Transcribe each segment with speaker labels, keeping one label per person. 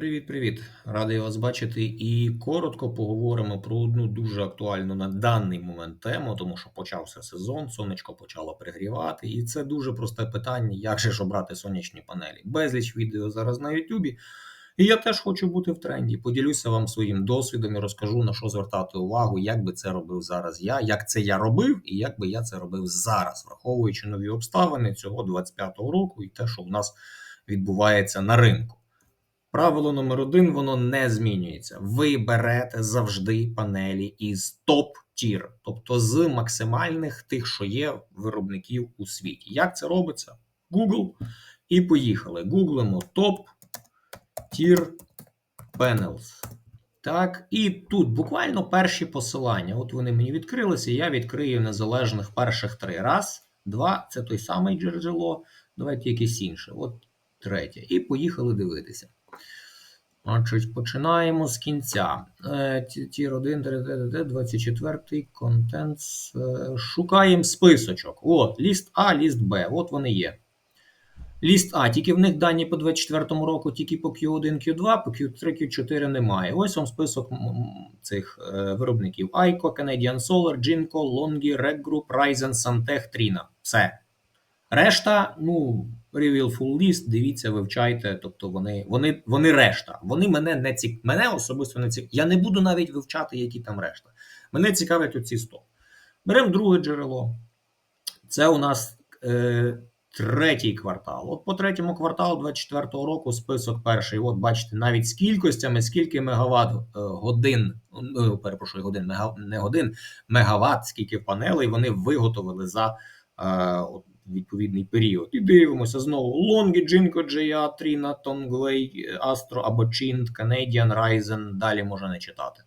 Speaker 1: Привіт-привіт! Радий вас бачити. І коротко поговоримо про одну дуже актуальну на даний момент тему, тому що почався сезон, сонечко почало пригрівати, і це дуже просте питання, як же ж обрати сонячні панелі. Безліч відео зараз на Ютубі. І я теж хочу бути в тренді. Поділюся вам своїм досвідом і розкажу на що звертати увагу, як би це робив зараз я, як це я робив, і як би я це робив зараз, враховуючи нові обставини цього 25-го року і те, що в нас відбувається на ринку. Правило номер один, воно не змінюється. Ви берете завжди панелі із топ-тір, тобто з максимальних тих, що є виробників у світі. Як це робиться? Google. І поїхали. Гуглимо топ-тір panels. Так, і тут буквально перші посилання. От вони мені відкрилися, я відкрию незалежних перших три. Раз, два, це той самий джерело. Давайте якесь інше. От третє. І поїхали дивитися. Значить, починаємо з кінця. Е, Тір 1, 24 контент. е, Шукаємо списочок. От, ліст А, ліст Б. От вони є. Ліст А, тільки в них дані по 24 року, тільки по Q1, Q2, по Q3, Q4 немає. Ось вам список цих е, виробників: Aico, Canadian Solar, Jinko, Longi, Rec Group, Ryzen, Santech, Trina. Все. Решта, ну, reveal full list, дивіться, вивчайте. Тобто вони, вони, вони решта. Вони мене не цік... мене особисто не цікавить. Я не буду навіть вивчати, які там решта. Мене цікавить оці 100. Беремо друге джерело. Це у нас е, третій квартал. От по третьому кварталу 24-го року список перший. От бачите, навіть з кількостями, скільки мегаватт е, годин, е, перепрошую, годин, мега, не годин, мегаватт, скільки панелей вони виготовили за е, відповідний період. І дивимося знову: Лонгі, Джинко, Джея, Тріна, Тонглей, Astro або Чінт, Canadian, Ryzen. Далі можна не читати.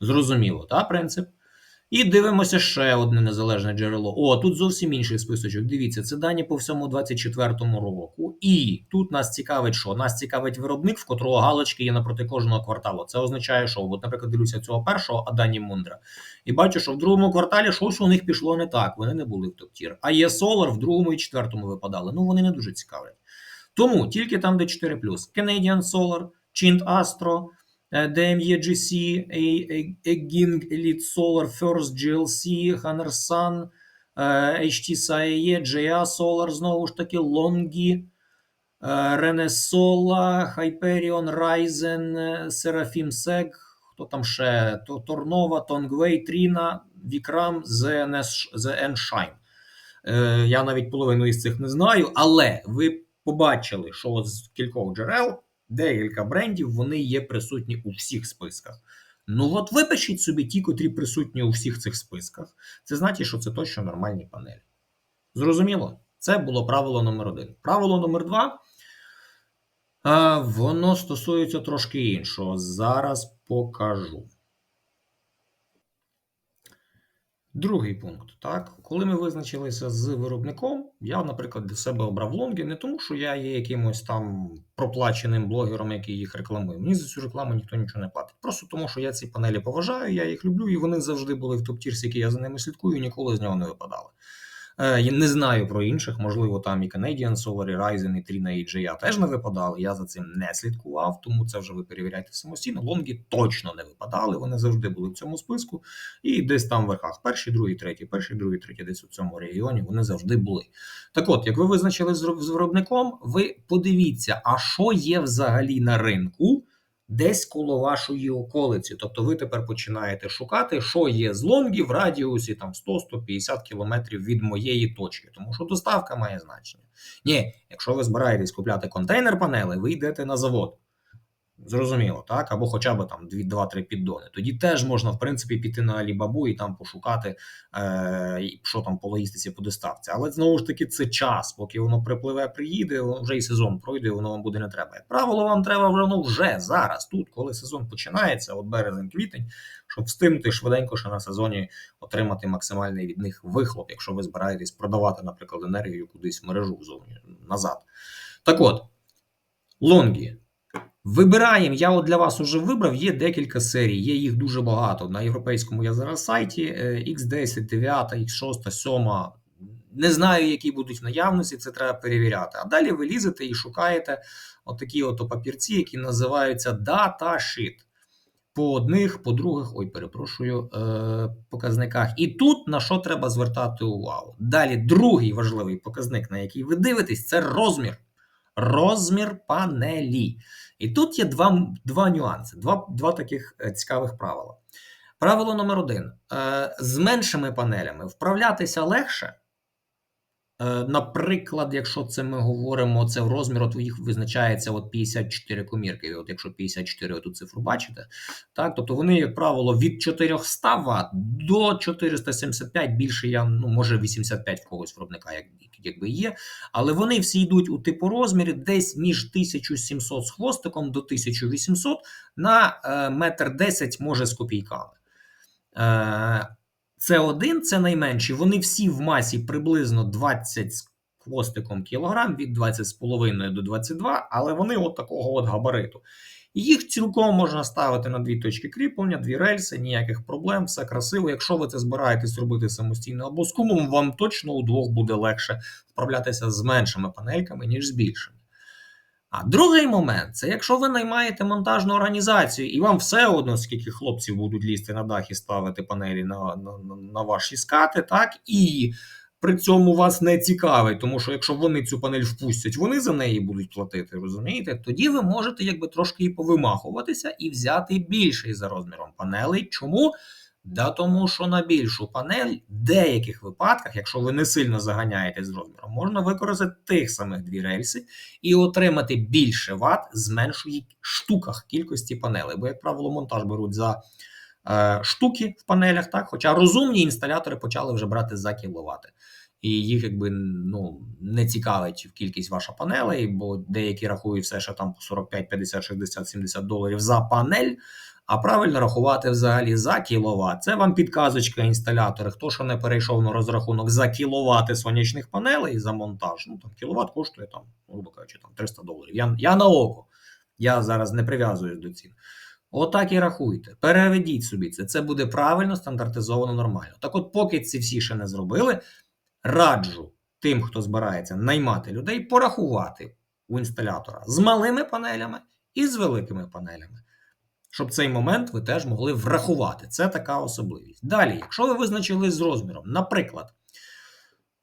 Speaker 1: Зрозуміло, так, принцип? І дивимося ще одне незалежне джерело. О, тут зовсім інший списочок. Дивіться, це дані по всьому 24-му року. І тут нас цікавить, що нас цікавить виробник, в котрого галочки є напроти кожного кварталу. Це означає, що от, наприклад, дивлюся цього першого Адані Мундра, і бачу, що в другому кварталі щось у них пішло не так. Вони не були в топ-тір. А є Solar в другому і четвертому випадали. Ну вони не дуже цікавлять. Тому тільки там, де 4 Canadian Solar, Chint Astro. Е, DME Eging Elite Solar, First GLC, Hanersan, HT SAE, JA Solar, знову ж таки, Longi, Renesola, Hyperion, Ryzen, Seraphim Seg, хто там ще? Торнова, Tongway, Trina, Vikram, ZN Shine. Е, Я навіть половину із цих не знаю, але ви побачили, що з кількох джерел декілька брендів, вони є присутні у всіх списках. Ну от випишіть собі ті, котрі присутні у всіх цих списках. Це значить, що це точно нормальні панелі. Зрозуміло? Це було правило номер один. Правило номер два. Воно стосується трошки іншого. Зараз покажу. Другий пункт. Так, коли ми визначилися з виробником, я, наприклад, для себе обрав лонги не тому, що я є якимось там проплаченим блогером, який їх рекламує. Мені за цю рекламу ніхто нічого не платить. Просто тому, що я ці панелі поважаю, я їх люблю, і вони завжди були в топ-тірсі, які я за ними слідкую, і ніколи з нього не випадали. Е, я не знаю про інших, можливо, там і Canadian Solar, і Ryzen, і Trina, і GA теж не випадали. Я за цим не слідкував, тому це вже ви перевіряйте самостійно. Лонги точно не випадали, вони завжди були в цьому списку. І десь там в верхах перший, другий, третій, перший, другий, третій, десь у цьому регіоні вони завжди були. Так от, як ви визначили з виробником, ви подивіться, а що є взагалі на ринку десь коло вашої околиці. Тобто ви тепер починаєте шукати, що є з лонгів в радіусі там 100-150 кілометрів від моєї точки, тому що доставка має значення. Ні, якщо ви збираєтесь купляти контейнер панели, ви йдете на завод. Зрозуміло, так? Або хоча б там 2-3 піддони. Тоді теж можна, в принципі, піти на Alibaba і там пошукати, е, що там по логістиці по доставці. Але знову ж таки, це час, поки воно припливе, приїде, вже і сезон пройде, воно вам буде не треба. Як правило, вам треба вже ну, вже зараз, тут, коли сезон починається, от березень-квітень, щоб встигнути швиденько ще на сезоні отримати максимальний від них вихлоп, якщо ви збираєтесь продавати, наприклад, енергію кудись в мережу зовні назад. Так от, лонгі. Вибираємо. Я от для вас уже вибрав. Є декілька серій, є їх дуже багато. На європейському я зараз сайті X10, 9, X6, 7. не знаю, які будуть наявності, це треба перевіряти. А далі ви лізете і шукаєте отакі от папірці, які називаються datasheet. По одних, по других, ой, перепрошую, е, показниках. І тут на що треба звертати увагу. Далі, другий важливий показник, на який ви дивитесь, це розмір. Розмір панелі. І тут є два два нюанси, два два таких е, цікавих правила. Правило номер один: Е, з меншими панелями вправлятися легше. Е, Наприклад, якщо це ми говоримо, це в розмір от їх визначається от 54 комірки. От якщо 54 оту цифру бачите, так тобто вони, як правило, від 400 Вт до 475, більше я ну може 85 в когось виробника, як якби є. Але вони всі йдуть у типу розмірі десь між 1700 з хвостиком до 1800 на е, метр 10, може з копійками. Це один, це найменші. Вони всі в масі приблизно 20 з хвостиком кілограм, від 20,5 до 22, але вони от такого от габариту. Їх цілком можна ставити на дві точки кріплення, дві рельси, ніяких проблем, все красиво. Якщо ви це збираєтесь робити самостійно або з кумом, вам точно удвох буде легше вправлятися з меншими панельками, ніж з більшими. А другий момент це якщо ви наймаєте монтажну організацію, і вам все одно, скільки хлопців будуть лізти на дах і ставити панелі на на, на ваші скати, так і при цьому вас не цікавить, тому що якщо вони цю панель впустять, вони за неї будуть платити, розумієте? Тоді ви можете якби трошки і повимахуватися і взяти більший за розміром панелей. Чому? Да тому що на більшу панель в деяких випадках, якщо ви не сильно заганяєте з розміром, можна використати тих самих дві рельси і отримати більше ват з меншої штуках кількості панелей. Бо, як правило, монтаж беруть за е, штуки в панелях, так хоча розумні інсталятори почали вже брати за кіловати. І їх якби ну не цікавить кількість ваша панелей, бо деякі рахують все, що там по 45, 50, 60, 70 доларів за панель. А правильно рахувати взагалі за кіловат. Це вам підказочка інсталятора. Хто що не перейшов на розрахунок за кіловати сонячних панелей за монтаж, ну там кіловат коштує там, грубо кажучи, там 300 доларів. Я я на око. Я зараз не прив'язуюсь до цін. Отак і рахуйте. Переведіть собі це. Це буде правильно, стандартизовано, нормально. Так от, поки ці всі ще не зробили, раджу тим, хто збирається наймати людей, порахувати у інсталятора з малими панелями і з великими панелями щоб цей момент ви теж могли врахувати. Це така особливість. Далі, якщо ви визначились з розміром, наприклад,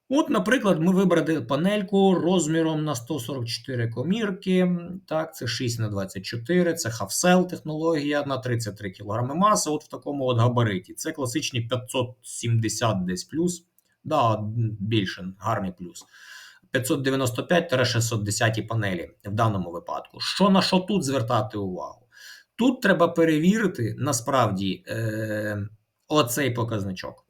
Speaker 1: от, наприклад, ми вибрали панельку розміром на 144 комірки. Так, це 6 на 24, це хавсел технологія на 33 кг маси, от в такому от габариті. Це класичні 570 десь плюс. Да, більше, гарний плюс. 595-610 панелі в даному випадку. Що на що тут звертати увагу? Тут треба перевірити насправді е, оцей показничок.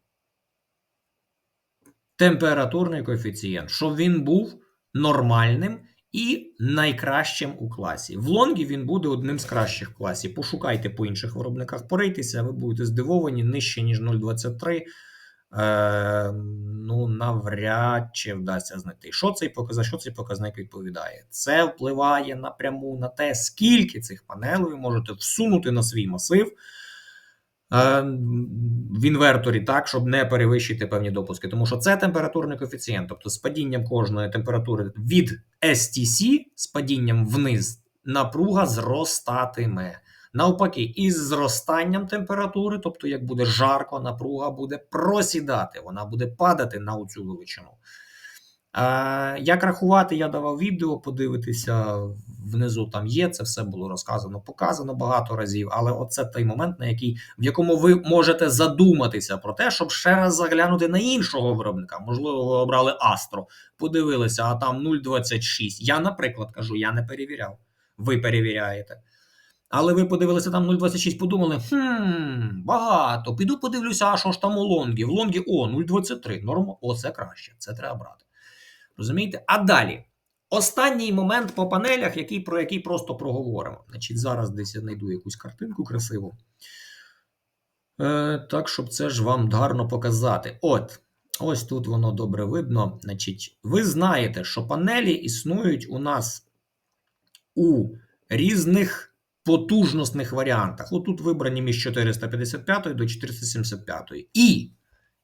Speaker 1: Температурний коефіцієнт, щоб він був нормальним і найкращим у класі. В лонгі він буде одним з кращих в класі. Пошукайте по інших виробниках, порийтеся, ви будете здивовані нижче, ніж 0,23 е, ну, навряд чи вдасться знайти. Що цей показник, що цей показник відповідає? Це впливає напряму на те, скільки цих панелей ви можете всунути на свій масив. Е, в інверторі так, щоб не перевищити певні допуски, тому що це температурний коефіцієнт, тобто з падінням кожної температури від STC, з падінням вниз, напруга зростатиме. Навпаки, із зростанням температури, тобто, як буде жарко, напруга буде просідати, вона буде падати на цю величину. Як рахувати, я давав відео, подивитися внизу там є, це все було розказано, показано багато разів. Але оце той момент, на який, в якому ви можете задуматися про те, щоб ще раз заглянути на іншого виробника. Можливо, ви обрали Астро, подивилися, а там 0,26. Я, наприклад, кажу, я не перевіряв. Ви перевіряєте. Але ви подивилися там 0,26, подумали, хм, багато. Піду подивлюся, а що ж там у лонгі. В лонгі о, 0,23. Норм, о, це краще, це треба брати. Розумієте? А далі. Останній момент по панелях, який, про який просто проговоримо. Значить, Зараз десь я знайду якусь картинку красиву. Е, Так, щоб це ж вам гарно показати. От, ось тут воно добре видно. Значить, Ви знаєте, що панелі існують у нас у різних потужностних варіантах. Отут вибрані між 455 до 475. І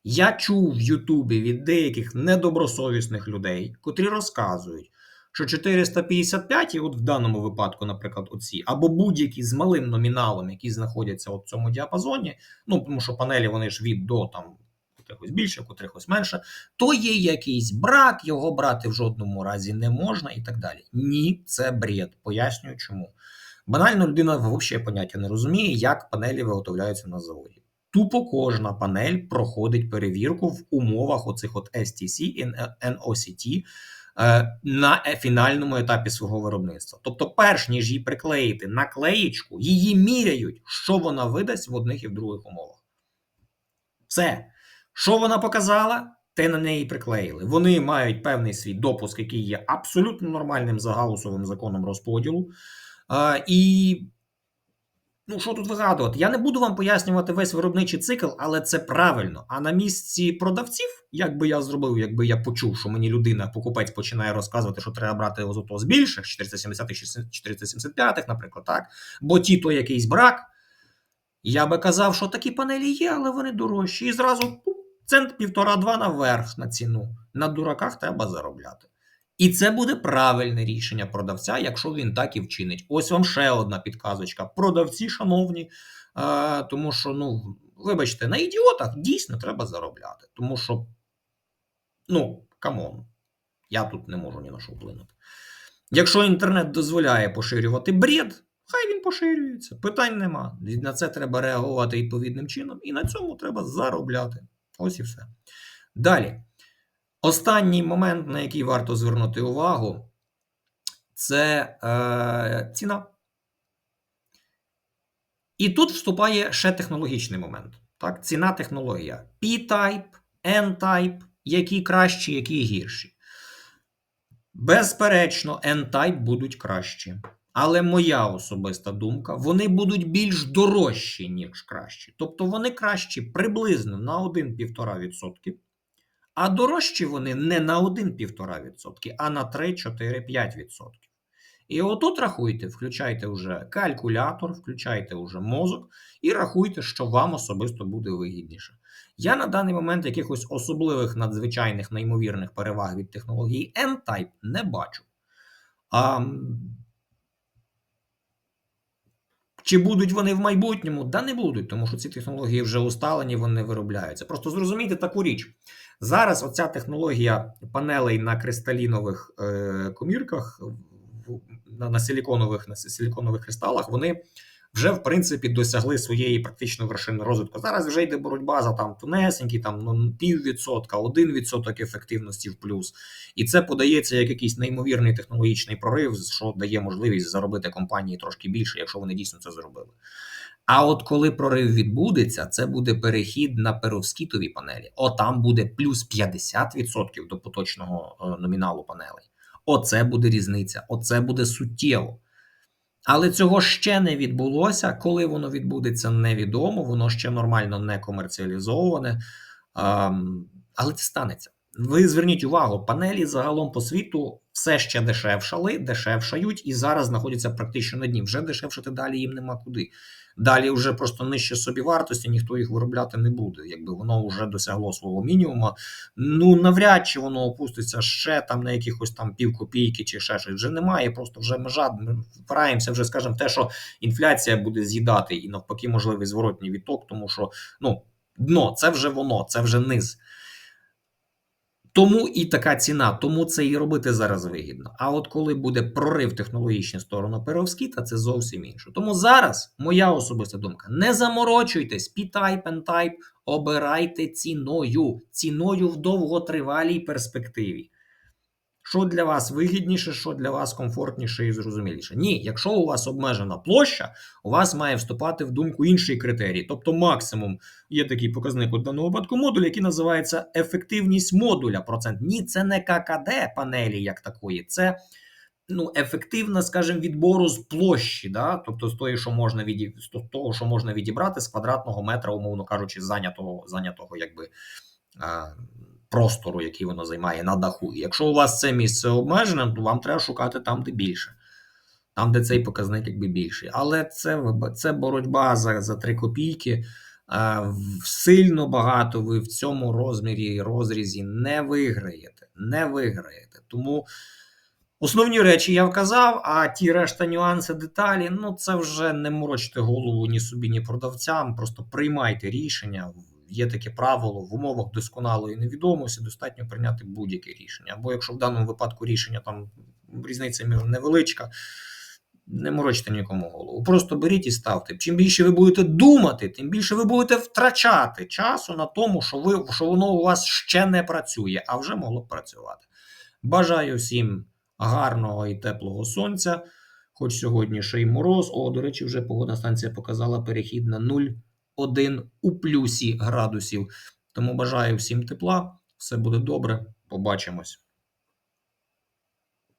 Speaker 1: Я чув в Ютубі від деяких недобросовісних людей, котрі розказують, що 455, і от в даному випадку, наприклад, оці, або будь-які з малим номіналом, які знаходяться от в цьому діапазоні, ну тому що панелі вони ж від до там котрихось більше, котрихось менше, то є якийсь брак, його брати в жодному разі не можна і так далі. Ні, це бред. Пояснюю чому. Банально людина взагалі поняття не розуміє, як панелі виготовляються на заводі. Тупо кожна панель проходить перевірку в умовах оцих от STC і NOCT е, на е- фінальному етапі свого виробництва. Тобто, перш ніж її приклеїти наклеєчку, її міряють, що вона видасть в одних і в других умовах. Все. Що вона показала, те на неї приклеїли. Вони мають певний свій допуск, який є абсолютно нормальним за гаусовим законом розподілу. І ну, що тут вигадувати? Я не буду вам пояснювати весь виробничий цикл, але це правильно. А на місці продавців, як би я зробив, якби я почув, що мені людина, покупець починає розказувати, що треба брати з більших, 470 475 наприклад, так, бо ті то якийсь брак. Я би казав, що такі панелі є, але вони дорожчі. І зразу цент півтора-два наверх на ціну. На дураках треба заробляти. І це буде правильне рішення продавця, якщо він так і вчинить. Ось вам ще одна підказочка. Продавці, шановні, е, тому що, ну, вибачте, на ідіотах дійсно треба заробляти. Тому що, ну, камон, я тут не можу ні на що вплинути. Якщо інтернет дозволяє поширювати бред, хай він поширюється. Питань нема. На це треба реагувати відповідним чином, і на цьому треба заробляти. Ось і все. Далі. Останній момент, на який варто звернути увагу, це е, ціна. І тут вступає ще технологічний момент. Так? Ціна технологія. P-type, N-type, які кращі, які гірші. Безперечно, N-type будуть кращі. Але моя особиста думка, вони будуть більш дорожчі, ніж кращі. Тобто вони кращі приблизно на 1-1,5%. А дорожчі вони не на 1-1,5%, а на 3, 4, 5%. І отут рахуйте, включайте вже калькулятор, включайте вже мозок і рахуйте, що вам особисто буде вигідніше. Я на даний момент якихось особливих надзвичайних неймовірних переваг від технології N-Type не бачу. А, Чи будуть вони в майбутньому? Да не будуть, тому що ці технології вже усталені, вони виробляються. Просто зрозумійте таку річ. Зараз оця технологія панелей на кристалінових е, комірках, на, силіконових на силіконових кристалах, вони вже в принципі досягли своєї практично вершини розвитку. Зараз вже йде боротьба за там тунесенькі, там ну, піввідсотка, один відсоток ефективності в плюс. І це подається як якийсь неймовірний технологічний прорив, що дає можливість заробити компанії трошки більше, якщо вони дійсно це зробили. А от коли прорив відбудеться, це буде перехід на перовскітові панелі. О, там буде плюс 50% до поточного е, номіналу панелей. Оце буде різниця, оце буде суттєво. Але цього ще не відбулося. Коли воно відбудеться, невідомо. Воно ще нормально не комерціалізоване. Але це станеться. Ви зверніть увагу, панелі загалом по світу все ще дешевшали, дешевшають і зараз знаходяться практично на дні. Вже дешевшати далі їм нема куди. Далі вже просто нижче собі вартості, ніхто їх виробляти не буде. Якби воно вже досягло свого мінімуму. Ну навряд чи воно опуститься ще там на якихось там пів копійки чи ще щось. Вже немає, просто вже межа. Ми впираємося вже, скажімо, те, що інфляція буде з'їдати, і навпаки, можливий зворотній відток, тому що ну дно це вже воно, це вже низ. Тому і така ціна, тому це і робити зараз вигідно. А от коли буде прорив технологічної сторони перовскіта, це зовсім інше. Тому зараз моя особиста думка: не заморочуйтесь, P-Type, N-Type, обирайте ціною, ціною в довготривалій перспективі. Що для вас вигідніше, що для вас комфортніше і зрозуміліше? Ні, якщо у вас обмежена площа, у вас має вступати в думку інший критерій. Тобто, максимум є такий показник у даному випадку модуль, який називається ефективність модуля. Процент. Ні, це не ККД панелі як такої, це ну, ефективна, скажімо, відбору з площі, да? тобто з того, що можна від... того, що можна відібрати з квадратного метра, умовно кажучи, зайнятого, зайнятого якби простору, який воно займає на даху. І якщо у вас це місце обмежене, то вам треба шукати там, де більше, там, де цей показник якби більший. Але це це боротьба за за 3 копійки. е, сильно багато ви в цьому розмірі і розрізі не виграєте. Не виграєте. Тому основні речі я вказав, а ті решта нюанси, деталі, ну це вже не морочте голову ні собі, ні продавцям. Просто приймайте рішення. Є таке правило в умовах досконалої невідомості, достатньо прийняти будь-яке рішення. Або якщо в даному випадку рішення там різниця між невеличка, не морочте нікому голову. Просто беріть і ставте. Чим більше ви будете думати, тим більше ви будете втрачати часу на тому, що ви що воно у вас ще не працює, а вже могло б працювати. Бажаю всім гарного і теплого сонця. Хоч сьогодні ще й мороз. О, до речі, вже погодна станція показала перехід на 0,1 у плюсі градусів. Тому бажаю всім тепла. Все буде добре. Побачимось.